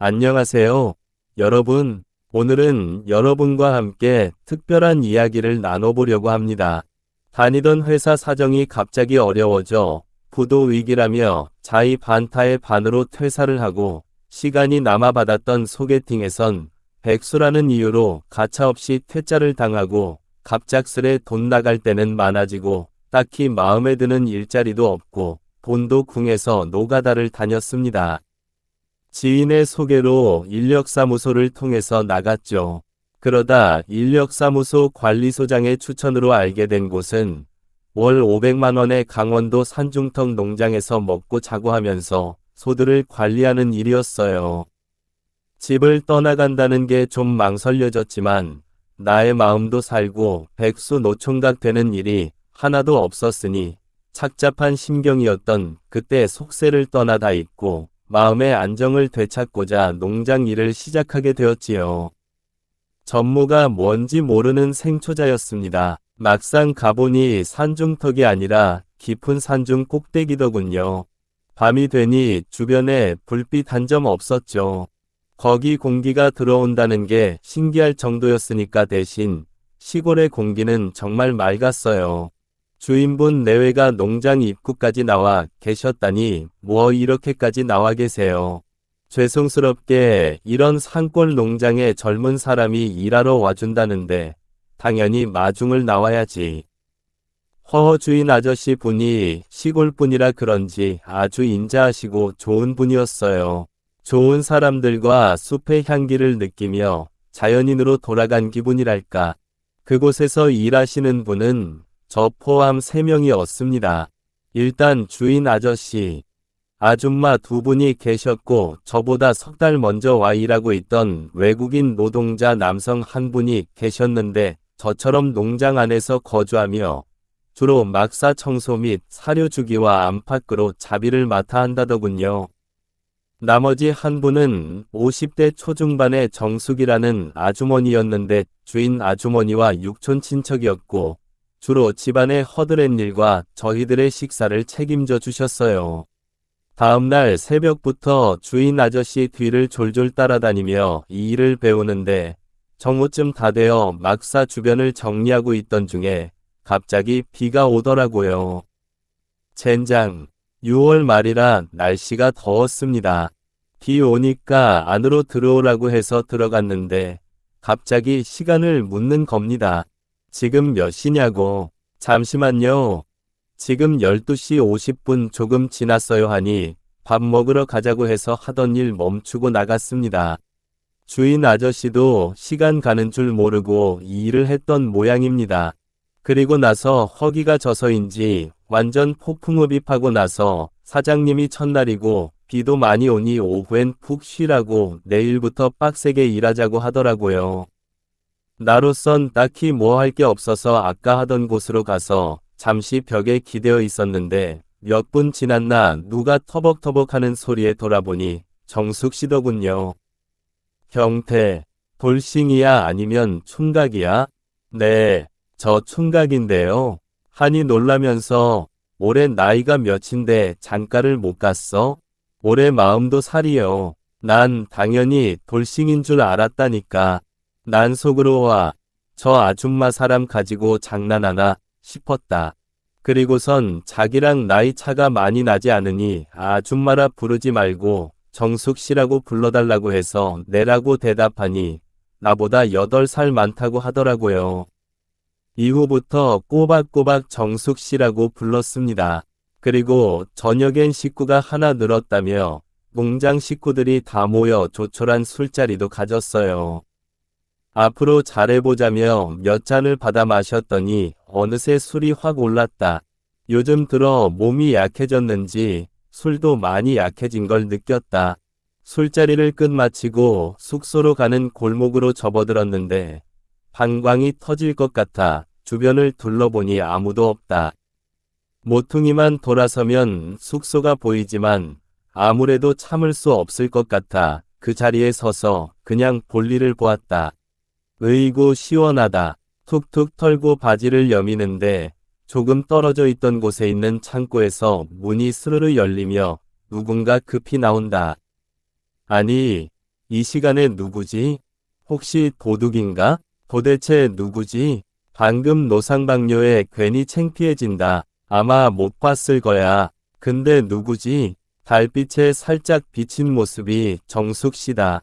안녕하세요. 여러분, 오늘은 여러분과 함께 특별한 이야기를 나눠보려고 합니다. 다니던 회사 사정이 갑자기 어려워져 부도 위기라며 자의 반타의 반으로 퇴사를 하고 시간이 남아받았던 소개팅에선 백수라는 이유로 가차없이 퇴짜를 당하고 갑작스레 돈 나갈 때는 많아지고 딱히 마음에 드는 일자리도 없고 돈도 궁해서 노가다를 다녔습니다. 지인의 소개로 인력사무소를 통해서 나갔죠. 그러다 인력사무소 관리소장의 추천으로 알게 된 곳은 월 500만원의 강원도 산중턱 농장에서 먹고 자고 하면서 소들을 관리하는 일이었어요. 집을 떠나간다는 게 좀 망설여졌지만 나의 마음도 살고 백수 노총각 되는 일이 하나도 없었으니 착잡한 심경이었던 그때 속세를 떠나다 있고 마음의 안정을 되찾고자 농장 일을 시작하게 되었지요. 전무가 뭔지 모르는 생초자였습니다. 막상 가보니 산중턱이 아니라 깊은 산중 꼭대기더군요. 밤이 되니 주변에 불빛 한 점 없었죠. 거기 공기가 들어온다는 게 신기할 정도였으니까 대신 시골의 공기는 정말 맑았어요. 주인분 내외가 농장 입구까지 나와 계셨다니 뭐 이렇게까지 나와 계세요. 죄송스럽게 이런 산골 농장에 젊은 사람이 일하러 와준다는데 당연히 마중을 나와야지. 허허 주인 아저씨 분이 시골 분이라 그런지 아주 인자하시고 좋은 분이었어요. 좋은 사람들과 숲의 향기를 느끼며 자연인으로 돌아간 기분이랄까. 그곳에서 일하시는 분은 저 포함 3명이었습니다. 일단 주인 아저씨, 아줌마 두 분이 계셨고 저보다 석 달 먼저 와 일하고 있던 외국인 노동자 남성 한 분이 계셨는데 저처럼 농장 안에서 거주하며 주로 막사 청소 및 사료 주기와 안팎으로 자비를 맡아 한다더군요. 나머지 한 분은 50대 초중반의 정숙이라는 아주머니였는데 주인 아주머니와 육촌 친척이었고 주로 집안의 허드렛 일과 저희들의 식사를 책임져 주셨어요. 다음날 새벽부터 주인 아저씨 뒤를 졸졸 따라다니며 이 일을 배우는데 정오쯤 다 되어 막사 주변을 정리하고 있던 중에 갑자기 비가 오더라고요. 젠장, 6월 말이라 날씨가 더웠습니다. 비 오니까 안으로 들어오라고 해서 들어갔는데 갑자기 시간을 묻는 겁니다. 지금 몇 시냐고. 잠시만요. 지금 12시 50분 조금 지났어요 하니 밥 먹으러 가자고 해서 하던 일 멈추고 나갔습니다. 주인 아저씨도 시간 가는 줄 모르고 이 일을 했던 모양입니다. 그리고 나서 허기가 져서인지 완전 폭풍흡입하고 나서 사장님이 첫날이고 비도 많이 오니 오후엔 푹 쉬라고 내일부터 빡세게 일하자고 하더라고요. 나로선 딱히 뭐 할 게 없어서 아까 하던 곳으로 가서 잠시 벽에 기대어 있었는데 몇 분 지났나 누가 터벅터벅 하는 소리에 돌아보니 정숙 씨더군요. 경태, 돌싱이야 아니면 총각이야? 네, 저 총각인데요. 하니 놀라면서 올해 나이가 몇인데 장가를 못 갔어? 올해 마음도 살이요. 난 당연히 돌싱인 줄 알았다니까. 난 속으로 와. 저 아줌마 사람 가지고 장난하나 싶었다. 그리고선 자기랑 나이 차가 많이 나지 않으니 아줌마라 부르지 말고 정숙 씨라고 불러달라고 해서 내라고 대답하니 나보다 8살 많다고 하더라고요. 이후부터 꼬박꼬박 정숙 씨라고 불렀습니다. 그리고 저녁엔 식구가 하나 늘었다며 농장 식구들이 다 모여 조촐한 술자리도 가졌어요. 앞으로 잘해보자며 몇 잔을 받아 마셨더니 어느새 술이 확 올랐다. 요즘 들어 몸이 약해졌는지 술도 많이 약해진 걸 느꼈다. 술자리를 끝마치고 숙소로 가는 골목으로 접어들었는데 방광이 터질 것 같아 주변을 둘러보니 아무도 없다. 모퉁이만 돌아서면 숙소가 보이지만 아무래도 참을 수 없을 것 같아 그 자리에 서서 그냥 볼일을 보았다. 의고 시원하다. 툭툭 털고 바지를 여미는데 조금 떨어져 있던 곳에 있는 창고에서 문이 스르르 열리며 누군가 급히 나온다. 아니, 이 시간에 누구지? 혹시 도둑인가? 도대체 누구지? 방금 노상방뇨에 괜히 창피해진다. 아마 못 봤을 거야. 근데 누구지? 달빛에 살짝 비친 모습이 정숙 씨다.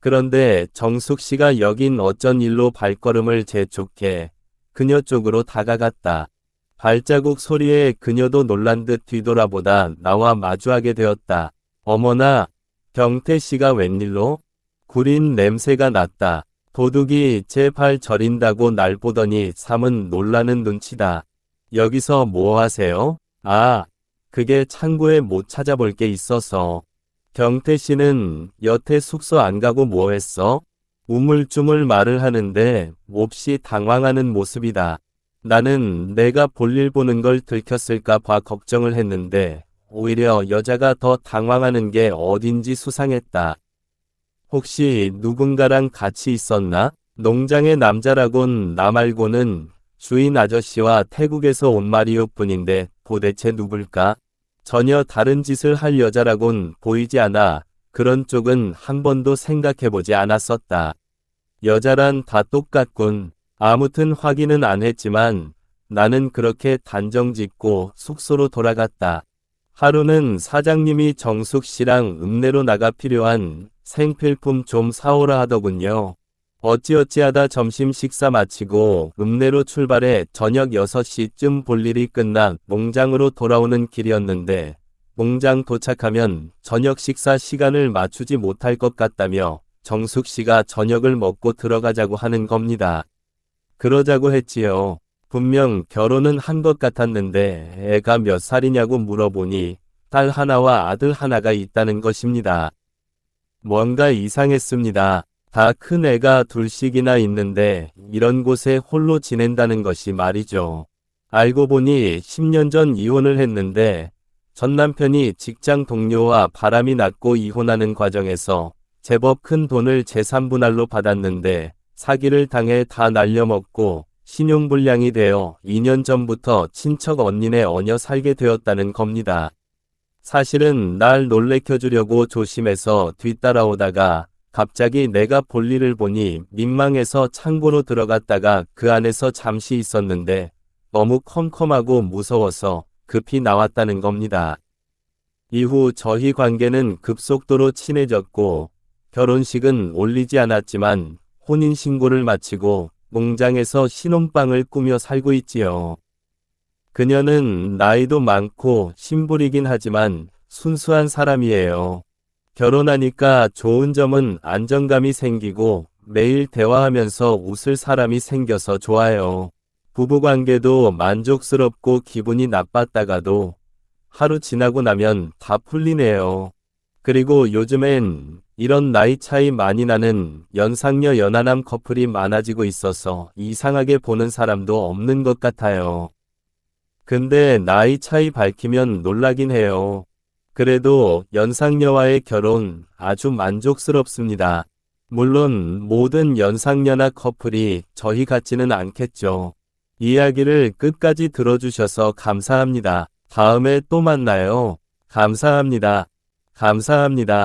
그런데 정숙 씨가 여긴 어쩐 일로 발걸음을 재촉해 그녀 쪽으로 다가갔다. 발자국 소리에 그녀도 놀란 듯 뒤돌아보다 나와 마주하게 되었다. 어머나, 경태 씨가 웬일로? 구린 냄새가 났다. 도둑이 제 발 저린다고 날 보더니 삼은 놀라는 눈치다. 여기서 뭐 하세요? 아, 그게 창고에 못 찾아볼 게 있어서. 경태 씨는 여태 숙소 안 가고 뭐 했어? 우물쭈물 말을 하는데 몹시 당황하는 모습이다. 나는 내가 볼일 보는 걸 들켰을까 봐 걱정을 했는데 오히려 여자가 더 당황하는 게 어딘지 수상했다. 혹시 누군가랑 같이 있었나? 농장의 남자라곤 나 말고는 주인 아저씨와 태국에서 온 마리오 뿐인데 도대체 누굴까? 전혀 다른 짓을 할 여자라곤 보이지 않아 그런 쪽은 한 번도 생각해보지 않았었다. 여자란 다 똑같군. 아무튼 확인은 안 했지만 나는 그렇게 단정 짓고 숙소로 돌아갔다. 하루는 사장님이 정숙 씨랑 읍내로 나가 필요한 생필품 좀 사오라 하더군요. 어찌어찌하다 점심 식사 마치고 읍내로 출발해 저녁 6시쯤 볼 일이 끝나 농장으로 돌아오는 길이었는데 농장 도착하면 저녁 식사 시간을 맞추지 못할 것 같다며 정숙 씨가 저녁을 먹고 들어가자고 하는 겁니다. 그러자고 했지요. 분명 결혼은 한 것 같았는데 애가 몇 살이냐고 물어보니 딸 하나와 아들 하나가 있다는 것입니다. 뭔가 이상했습니다. 다 큰 애가 둘씩이나 있는데 이런 곳에 홀로 지낸다는 것이 말이죠. 알고 보니 10년 전 이혼을 했는데 전 남편이 직장 동료와 바람이 났고 이혼하는 과정에서 제법 큰 돈을 재산분할로 받았는데 사기를 당해 다 날려먹고 신용불량이 되어 2년 전부터 친척 언니네 어녀 살게 되었다는 겁니다. 사실은 날 놀래켜주려고 조심해서 뒤따라오다가 갑자기 내가 볼 일을 보니 민망해서 창고로 들어갔다가 그 안에서 잠시 있었는데 너무 컴컴하고 무서워서 급히 나왔다는 겁니다. 이후 저희 관계는 급속도로 친해졌고 결혼식은 올리지 않았지만 혼인신고를 마치고 농장에서 신혼방을 꾸며 살고 있지요. 그녀는 나이도 많고 심부리긴 하지만 순수한 사람이에요. 결혼하니까 좋은 점은 안정감이 생기고 매일 대화하면서 웃을 사람이 생겨서 좋아요. 부부관계도 만족스럽고 기분이 나빴다가도 하루 지나고 나면 다 풀리네요. 그리고 요즘엔 이런 나이 차이 많이 나는 연상녀 연하남 커플이 많아지고 있어서 이상하게 보는 사람도 없는 것 같아요. 근데 나이 차이 밝히면 놀라긴 해요. 그래도 연상녀와의 결혼 아주 만족스럽습니다. 물론 모든 연상녀나 커플이 저희 같지는 않겠죠. 이야기를 끝까지 들어주셔서 감사합니다. 다음에 또 만나요. 감사합니다. 감사합니다.